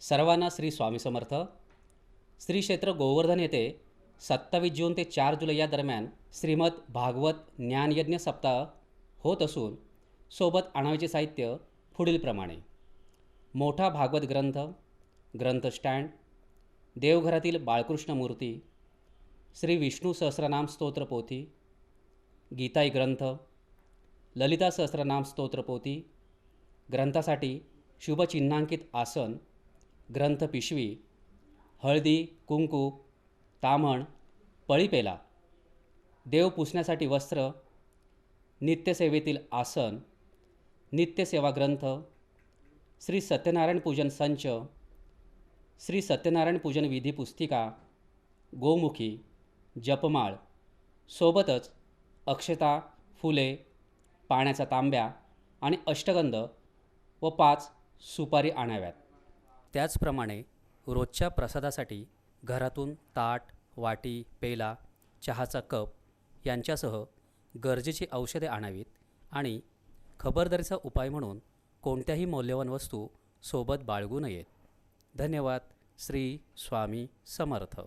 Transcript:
सर्वांना श्री स्वामी समर्थ. श्री क्षेत्र गोवर्धन येथे सत्तावीस जून ते चार जुलै या दरम्यान श्रीमद भागवत ज्ञानयज्ञ सप्ताह होत असून सोबत आणावीचे साहित्य पुढीलप्रमाणे मोठा भागवत ग्रंथ ग्रंथ स्टँड देवघरातील बाळकृष्ण मूर्ती श्री विष्णू सहस्रनाम स्तोत्र पोथी गीताई ग्रंथ ललिता सहस्रनाम स्तोत्र पोथी ग्रंथासाठी शुभचिन्हांकित आसन ग्रंथ पिशवी हळदी कुंकू तामण पळीपेला देव पुसण्यासाठी वस्त्र नित्यसेवेतील आसन नित्यसेवा ग्रंथ श्री सत्यनारायण पूजन संच श्री सत्यनारायण पूजन विधी पुस्तिका गोमुखी जपमाळ सोबतच अक्षता फुले पाण्याचा तांब्या आणि अष्टगंध व पाच सुपारी आणाव्यात. त्याचप्रमाणे रोजच्या प्रसादासाठी घरातून ताट वाटी पेला चहाचा कप यांच्यासह गरजेची औषधे आणावीत आणि खबरदारीचा उपाय म्हणून कोणत्याही मौल्यवान वस्तू सोबत बाळगू नयेत. धन्यवाद. श्री स्वामी समर्थ.